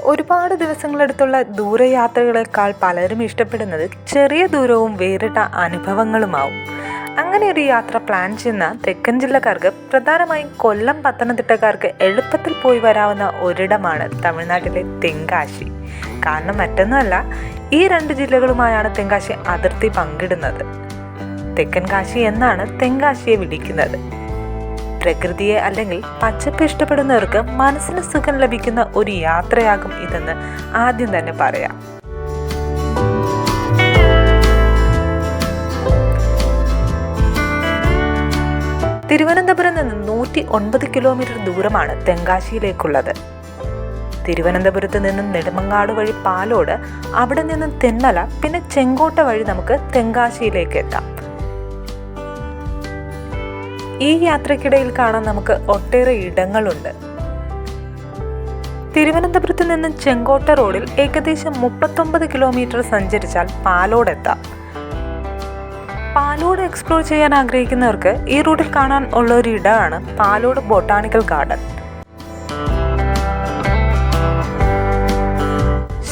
ഒരുപാട് ദിവസങ്ങളെടുത്തുള്ള ദൂരയാത്രകളെക്കാൾ പലരും ഇഷ്ടപ്പെടുന്നത് ചെറിയ ദൂരവും വേറിട്ട അനുഭവങ്ങളുമാവും. അങ്ങനെ ഒരു യാത്ര പ്ലാൻ ചെയ്യുന്ന തെക്കൻ ജില്ലക്കാർക്ക് പ്രധാനമായും കൊല്ലം പത്തനംതിട്ടക്കാർക്ക് എളുപ്പത്തിൽ പോയി വരാവുന്ന ഒരിടമാണ് തമിഴ്നാട്ടിലെ തെങ്കാശി. കാരണം മറ്റൊന്നുമല്ല ഈ രണ്ട് ജില്ലകളുമായാണ് തെങ്കാശി അതിർത്തി പങ്കിടുന്നത്. തെക്കൻ കാശി എന്നാണ് തെങ്കാശിയെ വിളിക്കുന്നത്. പ്രകൃതിയെ അല്ലെങ്കിൽ പച്ചപ്പ് ഇഷ്ടപ്പെടുന്നവർക്ക് മനസ്സിന് സുഖം ലഭിക്കുന്ന ഒരു യാത്രയാകും ഇതെന്ന് ആദ്യം തന്നെ പറയാം. തിരുവനന്തപുരം നിന്ന് നൂറ്റി ഒൻപത് കിലോമീറ്റർ ദൂരമാണ് തെങ്കാശിയിലേക്കുള്ളത്. തിരുവനന്തപുരത്ത് നിന്നും നെടുമങ്ങാട് വഴി പാലോട് അവിടെ നിന്നും തെന്നല പിന്നെ ചെങ്കോട്ട വഴി നമുക്ക് തെങ്കാശിയിലേക്ക് എത്താം. ഈ യാത്രക്കിടയിൽ കാണാൻ നമുക്ക് ഒട്ടേറെ ഇടങ്ങളുണ്ട്. തിരുവനന്തപുരത്ത് നിന്ന് ചെങ്കോട്ട റോഡിൽ ഏകദേശം മുപ്പത്തൊമ്പത് കിലോമീറ്റർ സഞ്ചരിച്ചാൽ പാലോടെത്താം പാലോട് എക്സ്പ്ലോർ ചെയ്യാൻ ആഗ്രഹിക്കുന്നവർക്ക് ഈ റൂട്ടിൽ കാണാൻ ഉള്ള ഒരു ഇടമാണ് പാലോട് ബൊട്ടാണിക്കൽ ഗാർഡൻ.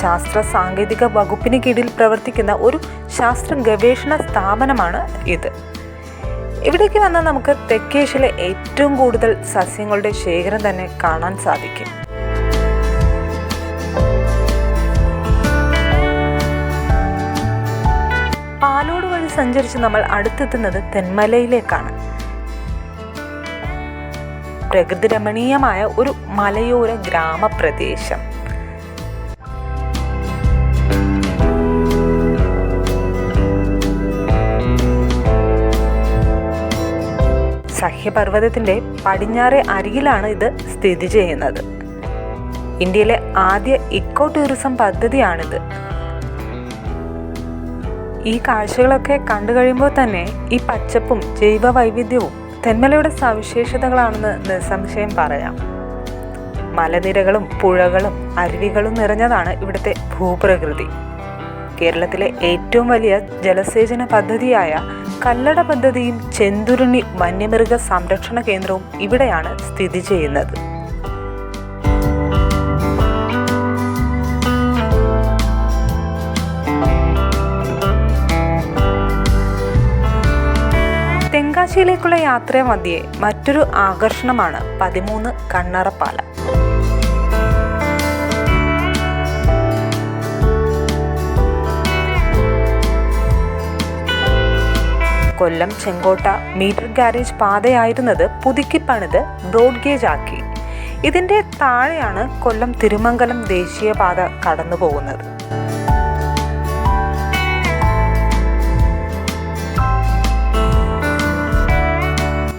ശാസ്ത്ര സാങ്കേതിക വകുപ്പിന് കീഴിൽ പ്രവർത്തിക്കുന്ന ഒരു ശാസ്ത്ര ഗവേഷണ സ്ഥാപനമാണ് ഇത്. ഇവിടേക്ക് വന്നാൽ നമുക്ക് തെക്കേഷ്യയിലെ ഏറ്റവും കൂടുതൽ സസ്യങ്ങളുടെ ശേഖരം തന്നെ കാണാൻ സാധിക്കും. പാലോട് വഴി സഞ്ചരിച്ച് നമ്മൾ അടുത്തെത്തുന്നത് തെന്മലയിലേക്കാണ്. പ്രകൃതി രമണീയമായ ഒരു മലയോര ഗ്രാമപ്രദേശം. സഹ്യപർവതത്തിന്റെ പടിഞ്ഞാറെ അരികിലാണ് ഇത് സ്ഥിതി ചെയ്യുന്നത്. ഇന്ത്യയിലെ ആദ്യ ഇക്കോ ടൂറിസം പദ്ധതിയാണിത്. ഈ കാഴ്ചകളൊക്കെ കണ്ടു കഴിയുമ്പോൾ തന്നെ ഈ പച്ചപ്പും ജൈവ വൈവിധ്യവും തെന്മലയുടെ സവിശേഷതകളാണെന്ന് നിസ്സംശയം പറയാം. മലനിരകളും പുഴകളും അരുവികളും നിറഞ്ഞതാണ് ഇവിടുത്തെ ഭൂപ്രകൃതി. കേരളത്തിലെ ഏറ്റവും വലിയ ജലസേചന പദ്ധതിയായ കല്ലട പദ്ധതിയും ചെന്തുരുണി വന്യമൃഗ സംരക്ഷണ കേന്ദ്രവും ഇവിടെയാണ് സ്ഥിതി ചെയ്യുന്നത്. തെങ്കാശിയിലേക്കുള്ള യാത്രയെ മധ്യേ മറ്റൊരു ആകർഷണമാണ് പതിമൂന്ന് കണ്ണറപ്പാലം. കൊല്ലം ചെങ്കോട്ട മീറ്റർ ഗാരേജ് പാതയായിരുന്നത് പുതുക്കി പണിത് ബ്രോഡ് ഗേജ് ആക്കി. ഇതിന്റെ താഴെയാണ് കൊല്ലം തിരുമംഗലം ദേശീയപാത കടന്നു പോകുന്നത്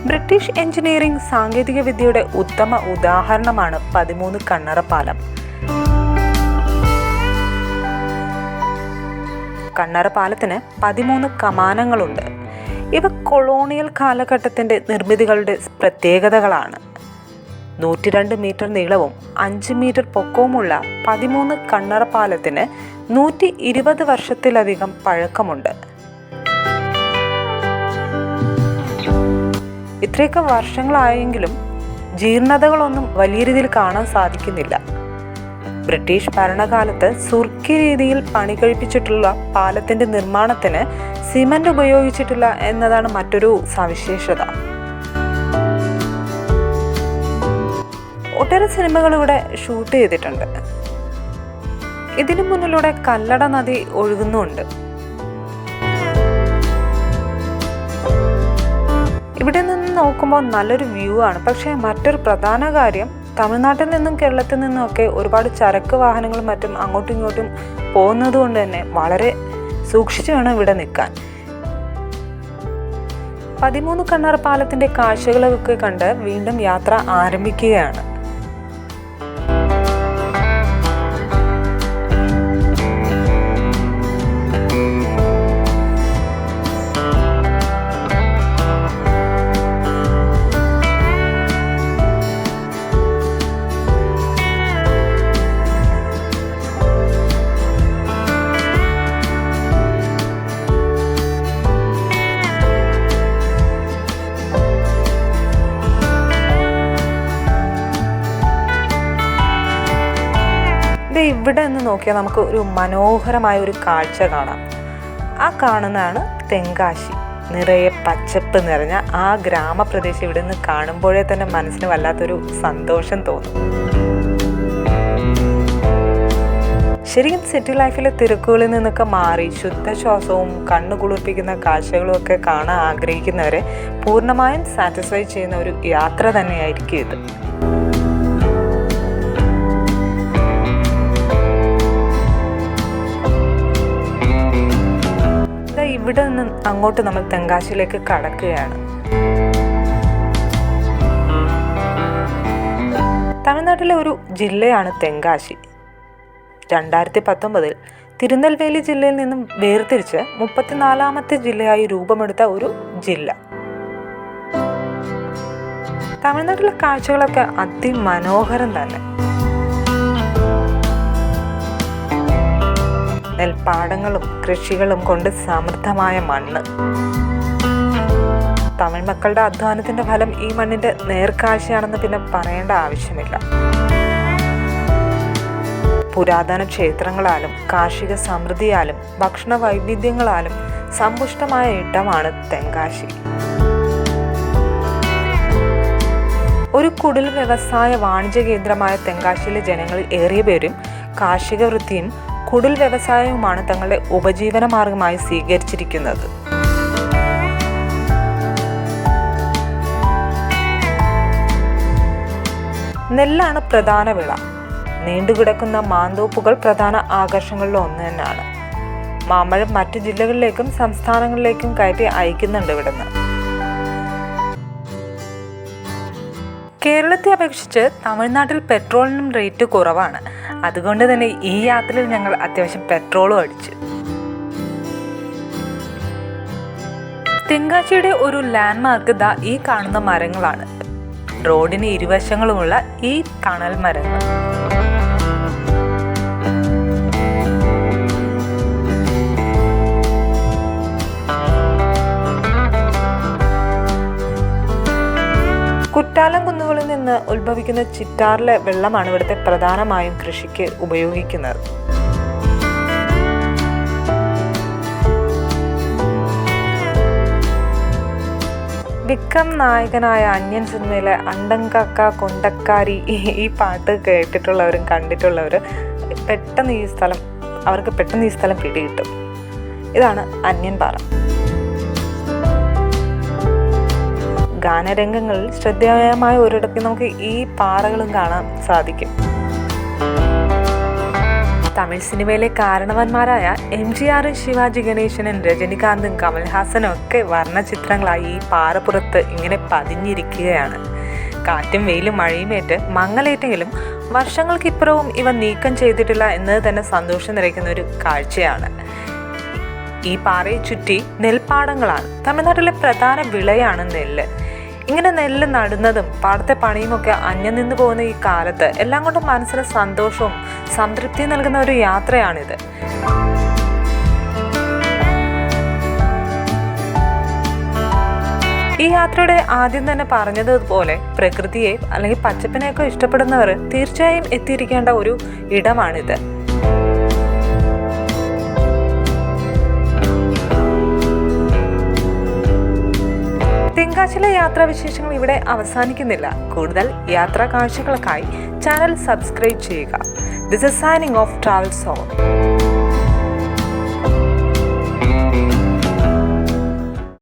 ബ്രിട്ടീഷ് എഞ്ചിനീയറിംഗ് സാങ്കേതിക വിദ്യയുടെ ഉത്തമ ഉദാഹരണമാണ് പതിമൂന്ന് കണ്ണറപ്പാലം പാലത്തിന് പതിമൂന്ന് കമാനങ്ങളുണ്ട്. ഇവ കൊളോണിയൽ കാലഘട്ടത്തിന്റെ നിർമ്മിതികളുടെ പ്രത്യേകതകളാണ്. നൂറ്റിരണ്ട് മീറ്റർ നീളവും അഞ്ച് മീറ്റർ പൊക്കവുമുള്ള പതിമൂന്ന് കണ്ണറ പാലത്തിന് നൂറ്റി ഇരുപത് വർഷത്തിലധികം പഴക്കമുണ്ട്. ഇത്രയൊക്കെ വർഷങ്ങളായെങ്കിലും ജീർണതകളൊന്നും വലിയ രീതിയിൽ കാണാൻ സാധിക്കുന്നില്ല. ബ്രിട്ടീഷ് ഭരണകാലത്ത് സുർക്കി രീതിയിൽ പണി കഴിപ്പിച്ചിട്ടുള്ള പാലത്തിന്റെ നിർമ്മാണത്തിന് സിമന്റ് ഉപയോഗിച്ചിട്ടില്ല എന്നതാണ് മറ്റൊരു സവിശേഷത. ഒട്ടേറെ സിനിമകൾ ഇവിടെ ഷൂട്ട് ചെയ്തിട്ടുണ്ട്. ഇതിനു മുന്നിലൂടെ കല്ലട നദി ഒഴുകുന്നുണ്ട്. ഇവിടെ നിന്ന് നോക്കുമ്പോൾ നല്ലൊരു വ്യൂ ആണ്. പക്ഷേ മറ്റൊരു പ്രധാന കാര്യം തമിഴ്നാട്ടിൽ നിന്നും കേരളത്തിൽ നിന്നും ഒക്കെ ഒരുപാട് ചരക്ക് വാഹനങ്ങളും മറ്റും അങ്ങോട്ടും ഇങ്ങോട്ടും പോകുന്നത് കൊണ്ട് തന്നെ വളരെ സൂക്ഷിച്ചു വേണം ഇവിടെ നിൽക്കാൻ. പതിമൂന്ന് കണ്ണാർ പാലത്തിന്റെ കാഴ്ചകളൊക്കെ കണ്ട് വീണ്ടും യാത്ര ആരംഭിക്കുകയാണ്. ഇവിടെ നിന്ന് നോക്കിയാൽ നമുക്ക് ഒരു മനോഹരമായ ഒരു കാഴ്ച കാണാം. ആ കാണുന്നതാണ് തെങ്കാശി. നിറയെ പച്ചപ്പ് നിറഞ്ഞ ആ ഗ്രാമപ്രദേശം ഇവിടെ നിന്ന് കാണുമ്പോഴേ തന്നെ മനസ്സിന് വല്ലാത്തൊരു സന്തോഷം തോന്നും. ശരിക്കും സിറ്റി ലൈഫിലെ തിരക്കുകളിൽ നിന്നൊക്കെ മാറി ശുദ്ധശ്വാസവും കണ്ണു കുളിർപ്പിക്കുന്ന കാഴ്ചകളും ഒക്കെ കാണാൻ ആഗ്രഹിക്കുന്നവരെ പൂർണമായും സാറ്റിസ്ഫൈ ചെയ്യുന്ന ഒരു യാത്ര തന്നെയായിരിക്കും ഇത്. ഇവിടെ നിന്ന് അങ്ങോട്ട് നമ്മൾ തെങ്കാശിയിലേക്ക് കടക്കുകയാണ്. തമിഴ്നാട്ടിലെ ഒരു ജില്ലയാണ് തെങ്കാശി. രണ്ടായിരത്തി പത്തൊമ്പതിൽ തിരുനെൽവേലി ജില്ലയിൽ നിന്നും വേർതിരിച്ച് മുപ്പത്തിനാലാമത്തെ ജില്ലയായി രൂപമെടുത്ത ഒരു ജില്ല. തമിഴ്നാട്ടിലെ കാഴ്ചകളൊക്കെ അതിമനോഹരം തന്നെ. നെൽപ്പാടങ്ങളും കൃഷികളും കൊണ്ട് സമൃദ്ധമായ മണ്ണ്. തമിഴ് മക്കളുടെ അധ്വാനത്തിന്റെ ഫലം ഈ മണ്ണിന്റെ നേർക്കാഴ്ചയാണെന്ന് പിന്നെ പറയേണ്ട ആവശ്യമില്ല. പുരാതന ക്ഷേത്രങ്ങളാലും കാർഷിക സമൃദ്ധിയാലും ഭക്ഷണ വൈവിധ്യങ്ങളാലും സമ്പുഷ്ടമായ ഇടമാണ് തെങ്കാശി. ഒരു കുടിൽ വ്യവസായ വാണിജ്യ കേന്ദ്രമായ തെങ്കാശിയിലെ ജനങ്ങളിൽ ഏറിയ പേരും കാർഷിക വൃത്തിയും കുടിൽ വ്യവസായവുമാണ് തങ്ങളുടെ ഉപജീവന മാർഗമായി സ്വീകരിച്ചിരിക്കുന്നത്. നെല്ലാണ് പ്രധാന വിള. നീണ്ടുകിടക്കുന്ന മാന്തോപ്പുകൾ പ്രധാന ആകർഷണങ്ങളിൽ ഒന്ന് തന്നെയാണ്. മാമ്പഴം മറ്റു ജില്ലകളിലേക്കും സംസ്ഥാനങ്ങളിലേക്കും കയറ്റി അയക്കുന്നുണ്ട് ഇവിടുന്ന്. കേരളത്തെ അപേക്ഷിച്ച് തമിഴ്നാട്ടിൽ പെട്രോളിനും റേറ്റ് കുറവാണ്. അതുകൊണ്ട് തന്നെ ഈ യാത്രയിൽ ഞങ്ങൾ അത്യാവശ്യം പെട്രോളും അടിച്ചു. തെങ്കാശിയുടെ ഒരു ലാൻഡ്മാർക്ക് ദാ ഈ കാണുന്ന മരങ്ങളാണ്. റോഡിന് ഇരുവശങ്ങളുമുള്ള ഈ തണൽ മരങ്ങൾ. കുറ്റാലം കുന്നുകളിൽ നിന്ന് ഉത്ഭവിക്കുന്ന ചിറ്റാറിലെ വെള്ളമാണ് ഇവിടുത്തെ പ്രധാനമായും കൃഷിക്ക് ഉപയോഗിക്കുന്നത്. വിക്രം നായകനായ അന്യൻ സിനിമയിലെ അണ്ടങ്കാക്ക കൊണ്ടക്കാരി ഈ പാട്ട് കേട്ടിട്ടുള്ളവരും കണ്ടിട്ടുള്ളവരും പെട്ടെന്ന് ഈ സ്ഥലം അവർക്ക് പെട്ടെന്ന് ഈ സ്ഥലം പിടികിട്ടും. ഇതാണ് അന്യൻ പാറ. ഗാനരംഗങ്ങളിൽ ശ്രദ്ധേയമായ ഒരിടത്ത് നമുക്ക് ഈ പാറകളും കാണാൻ സാധിക്കും. തമിഴ് സിനിമയിലെ കാരണവന്മാരായ എം ജി ആറും ശിവാജി ഗണേശനും രജനികാന്തും കമൽഹാസനും ഒക്കെ വർണചിത്രങ്ങളായി ഈ പാറപ്പുറത്ത് ഇങ്ങനെ പതിഞ്ഞിരിക്കുകയാണ്. കാറ്റും വെയിലും മഴയുമേറ്റ് മങ്ങലേറ്റെങ്കിലും വർഷങ്ങൾക്കിപ്പുറവും ഇവ നീക്കം ചെയ്തിട്ടില്ല എന്നത് തന്നെ സന്തോഷം നിറയ്ക്കുന്ന ഒരു കാഴ്ചയാണ്. ഈ പാറയെ ചുറ്റി നെൽപ്പാടങ്ങളാണ്. തമിഴ്നാട്ടിലെ പ്രധാന വിളയാണ് നെല്ല്. ഇങ്ങനെ നെല്ല് നടുന്നതും പാടത്തെ പണിയുമൊക്കെ അന്യം നിന്ന് പോകുന്ന ഈ കാലത്ത് എല്ലാം കൊണ്ടും മനസ്സിന് സന്തോഷവും സംതൃപ്തിയും നൽകുന്ന ഒരു യാത്രയാണിത്. ഈ യാത്രയുടെ ആദ്യം തന്നെ പറഞ്ഞതുപോലെ പ്രകൃതിയെ അല്ലെങ്കിൽ പച്ചപ്പിനെയൊക്കെ ഇഷ്ടപ്പെടുന്നവർ തീർച്ചയായും എത്തിയിരിക്കേണ്ട ഒരു ഇടമാണിത്. തെങ്കാശിലെ യാത്രാവിശേഷങ്ങൾ ഇവിടെ അവസാനിക്കുന്നില്ല. കൂടുതൽ യാത്രാ കാഴ്ചകൾക്കായി ചാനൽ സബ്സ്ക്രൈബ് ചെയ്യുക. This is signing off travel zone